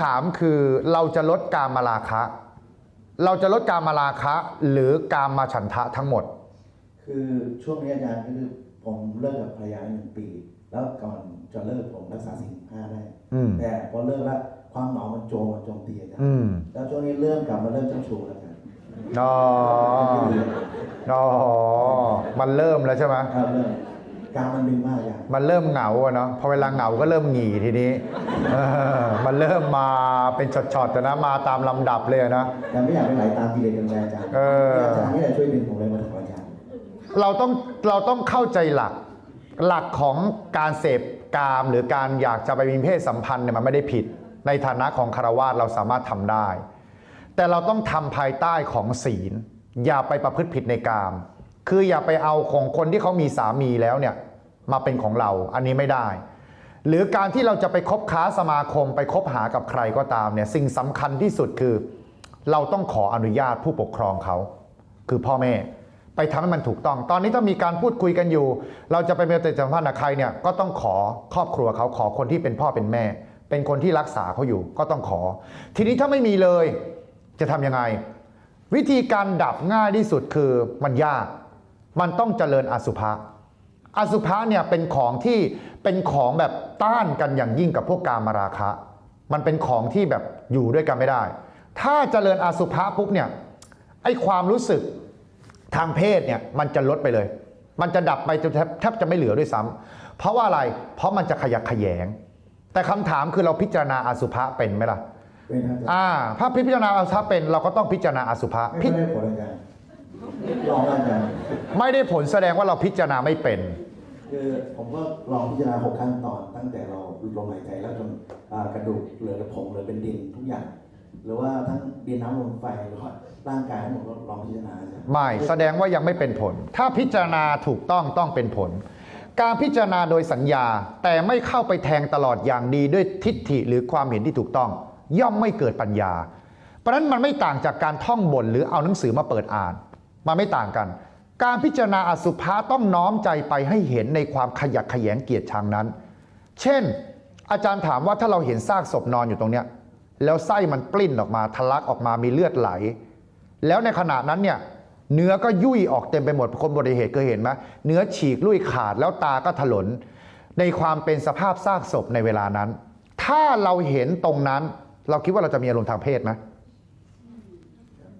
ถามคือเราจะลดการมาราคะ เราจะลดการมาราคะ หรือการมาฉันทะทั้งหมด คือช่วงนี้อาจารย์ก็คือผมเลิกกับภรรยาหนึ่งปี แล้วก่อนจะเลิกผมรักษาสิ่งห้าได้อืมแต่พอเลิกแล้วความเหงามันโจมมันโจมตีอาจารย์อืมแล้วช่วงนี้เริ่มกลับมาเริ่มเจ้าชู้แล้วอาจารย์อ๋ออ๋อมันเริ่มแล้วใช่ไหมครับเริ่ม การมันดึงมากอาจารย์มันเริ่มเหงาอะเนาะพอเวลาเหงาก็เริ่มหงีทีนี้เออมันเริ่มมาเป็นช็อตๆแต่นะมาตามลำดับเลยอะนะแต่ไม่อยากไปไหลตามกิเลสกันเลยอาจารย์เออนี่อาจารย์นี่แหละช่วยดึงผมเลยมาถามอาจารย์เราต้องเราต้องเข้าใจหลักหลักของการเสพกามหรือการอยากจะไปมีเพศสัมพันธ์เนี่ยมันไม่ได้ผิด ในฐานะของคารวาสเราสามารถทำได้ แต่เราต้องทำภายใต้ของศีล อย่าไปประพฤติผิดในกาม คืออย่าไปเอาของคนที่เขามีสามีแล้วเนี่ยมาเป็นของเราอันนี้ไม่ได้ หรือการที่เราจะไปคบค้าสมาคมไปคบหากับใครก็ตามเนี่ยสิ่งสำคัญที่สุดคือ เราต้องขออนุญาตผู้ปกครองเขาคือพ่อแม่ไปทำให้มันถูกต้อง ตอนนี้ถ้ามีการพูดคุยกันอยู่ เราจะไปมีปฏิสัมพันธ์กับใครเนี่ย ก็ต้องขอครอบครัวเขาขอคนที่เป็นพ่อเป็นแม่ เป็นคนที่รักษาเขาอยู่ ก็ต้องขอ ทีนี้ถ้าไม่มีเลย จะทำยังไง วิธีการดับง่ายที่สุดคือมันยาก มันต้องเจริญอสุภะอสุภะเนี่ยเป็นของที่เป็นของแบบต้านกันอย่างยิ่งกับพวกกามราคะ มันเป็นของที่แบบอยู่ด้วยกันไม่ได้ ถ้าเจริญอสุภะปุ๊บเนี่ยไอความรู้สึกทางเพศเนี่ยมันจะลดไปเลย มันจะดับไปจนแทบแทบจะไม่เหลือด้วยซ้ำเพราะว่าอะไร เพราะมันจะขยักขยงแต่คำถามคือเราพิจารณาอสุภะเป็นไหมล่ะเป็นครับอาจารย์อ่าถ้าพิจารณาอสุภะเป็นเราก็ต้องพิจารณาอสุภะไม่พิค่อยได้ผลอาจารย์ ลองแล้วอาจารย์ไม่ได้ผลแสดงว่าเราพิจารณาไม่เป็น คือผมก็ลองพิจารณาหกขั้นตอน ตั้งแต่เราลมหายใจแล้วจนอ่ากระดูกเหลือแต่ผงเหลือเป็นดินทุกอย่าง หรือว่าทั้งดินน้ำลมไฟหรือว่าร่างกายทั้งหมดก็ลองพิจารณาอาจารย์ไม่แสดงว่ายังไม่เป็นผล ถ้าพิจารณาถูกต้องต้องเป็นผล การพิจารณาโดยสัญญา แต่ไม่เข้าไปแทงตลอดอย่างดีด้วยทิฏฐิหรือความเห็นที่ถูกต้อง ย่อมไม่เกิดปัญญา เพราะฉะนั้นมันไม่ต่างจากการท่องบนหรือเอาหนังสือมาเปิดอ่าน มันไม่ต่างกัน การพิจารณาอสุภะต้องน้อมใจไปให้เห็นในความขยักขยงเกียรติชังนั้น เช่น อาจารย์ถามว่าถ้าเราเห็นซากศพนอนอยู่ตรงเนี้ยแล้วไส้มันปลิ้นออกมาทะลักออกมามีเลือดไหล แล้วในขณะนั้นเนี่ยเนื้อก็ยุ่ยออกเต็มไปหมดคนบริเหตุเคยเห็นไหมเนื้อฉีกลุ่ยขาดแล้วตาก็ถลน ในความเป็นสภาพซากศพในเวลานั้น ถ้าเราเห็นตรงนั้น เราคิดว่าเราจะมีอารมณ์ทางเพศไหม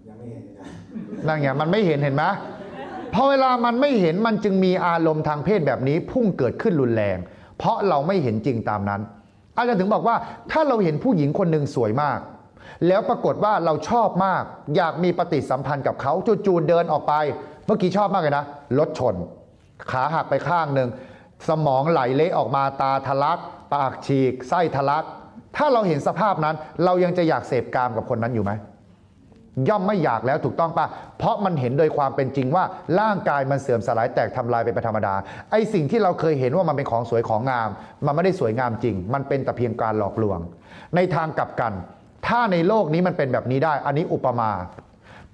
ยังไม่เห็นอาจารย์ นั่นไงมันไม่เห็นเห็นไหมพอเวลามันไม่เห็นมันจึงมีอารมณ์ทางเพศแบบนี้พุ่งเกิดขึ้นรุนแรง เพราะเราไม่เห็นจริงตามนั้น อาจารย์ถึงบอกว่า ถ้าเราเห็นผู้หญิงคนหนึ่งสวยมาก แล้วปรากฏว่าเราชอบมาก อยากมีปฏิสัมพันธ์กับเขาจู่ๆเดินออกไป เมื่อกี้ชอบมากเลยนะรถชน ขาหักไปข้างหนึ่งสมองไหลเละออกมาตาทะลัก ปากฉีก ไส้ทะลัก ถ้าเราเห็นสภาพนั้น เรายังจะอยากเสพกามกับคนนั้นอยู่ไหม ย่อมไม่อยากแล้วถูกต้องปะเพราะมันเห็นโดยความเป็นจริงว่าร่างกายมันเสื่อมสลายแตกทำลายไปเป็นธรรมดา ไอ้สิ่งที่เราเคยเห็นว่ามันเป็นของสวยของงาม มันไม่ได้สวยงามจริง มันเป็นแต่เพียงการหลอกลวง ในทางกลับกัน ถ้าในโลกนี้มันเป็นแบบนี้ได้ อันนี้อุปมา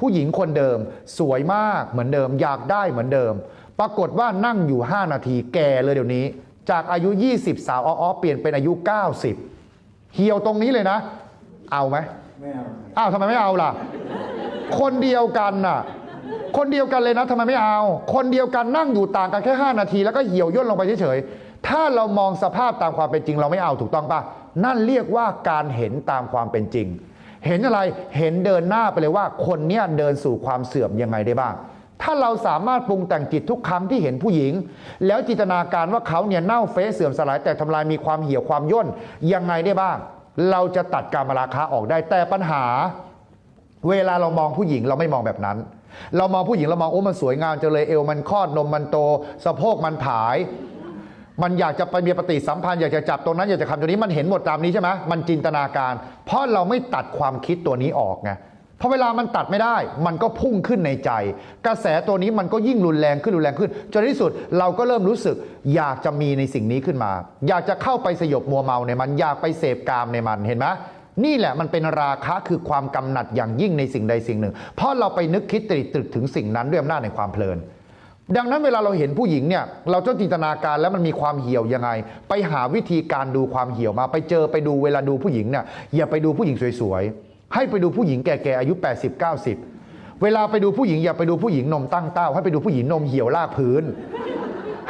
ผู้หญิงคนเดิม สวยมากเหมือนเดิม อยากได้เหมือนเดิม ปรากฏว่านั่งอยู่ 5 นาทีแก่เลยเดี๋ยวนี้ จากอายุ 20 สาวอ้อเปลี่ยนเป็นอายุ 90 เหี่ยวตรงนี้เลยนะ เอาไหม ไม่เอาอ้าวทำไมไม่เอาล่ะ คนเดียวกันน่ะ คนเดียวกันเลยนะทำไมไม่เอา คนเดียวกันนั่งอยู่ต่างกันแค่ 5 นาที แล้วก็เหี่ยวย่นลงไปเฉยๆ ถ้าเรามองสภาพตามความเป็นจริง เราไม่เอาถูกต้องปะนั่นเรียกว่าการเห็นตามความเป็นจริง เห็นอะไรเห็นเดินหน้าไปเลยว่า คนเนี้ยเดินสู่ความเสื่อมยังไงได้บ้างถ้าเราสามารถปรุงแต่งจิตทุกครั้งที่เห็นผู้หญิง แล้วจินตนาการว่าเขาเนี่ยเน่าเฟะเสื่อมสลายแต่ทำลายมีความเหี่ยวความย่นยังไงได้บ้าง เราจะตัดการมาราคะออกได้ แต่ปัญหา เวลาเรามองผู้หญิงเราไม่มองแบบนั้น เรามองผู้หญิงเรามองโอ้มันสวยงามจังเลยเอวมันคลอดนมมันโต สะโพกมันผาย มันอยากจะไปมีปฏิสัมพันธ์อยากจะจับตรงนั้นอยากจะทำตรงนี้มันเห็นหมดตามนี้ใช่ไหมมันจินตนาการ เพราะเราไม่ตัดความคิดตัวนี้ออกไง พราะเวลามันตัดไม่ได้ มันก็พุ่งขึ้นในใจ กระแสตัวนี้มันก็ยิ่งรุนแรงขึ้นรุนแรงขึ้น จนที่สุดเราก็เริ่มรู้สึก อยากจะมีในสิ่งนี้ขึ้นมา อยากจะเข้าไปสยบมัวเมาในมัน อยากไปเสพกามในมันเห็นไหมนี่แหละมันเป็นราคะคือความกำหนัดอย่างยิ่งในสิ่งใดสิ่งหนึ่ง เพราะเราไปนึกคิดตรีตรึกถึงสิ่งนั้นด้วยอำนาจในความเพลิน ดังนั้นเวลาเราเห็นผู้หญิงเนี่ย เราต้องจินตนาการแล้วมันมีความเหี่ยวยังไง ไปหาวิธีการดูความเหี่ยวมา ไปเจอไปดูเวลาดูผู้หญิงเนี่ยอย่าไปดูผู้หญิงสวยๆ ให้ไปดูผู้หญิงแก่ๆอายุ 80 90 เวลาไปดูผู้หญิงอย่าไปดูผู้หญิงนมตั้งเต้า ให้ไปดูผู้หญิงนมเหี่ยวลากพื้น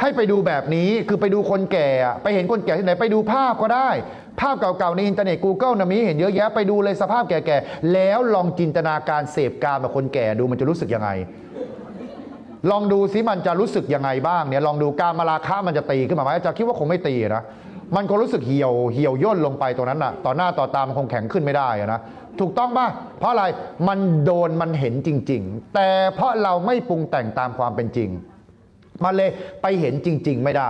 ให้ไปดูแบบนี้คือไปดูคนแก่ไปเห็นคนแก่ที่ไหนไปดูภาพก็ได้ ภาพเก่าๆในอินเทอร์เน็ต Google นะมีเห็นเยอะแยะไปดูเลยสภาพแก่ๆแล้วลองจินตนาการเสพการแบบคนแก่ดูมันจะรู้สึกยังไงลองดูซิมันจะรู้สึกยังไงบ้างเนี่ยลองดูการมาราคะมันจะตีขึ้นมาไหมอาจารย์คิดว่าคงไม่ตีนะ มันคงรู้สึกเหี่ยวเหี่ยวย่นลงไปตรงนั้นน่ะ ต่อหน้าต่อตามันคงแข็งขึ้นไม่ได้นะ ถูกต้องป่ะ เพราะอะไร มันโดนมันเห็นจริง ๆ แต่เพราะเราไม่ปรุงแต่งตามความเป็นจริง มันเลยไปเห็นจริง ๆ ไม่ได้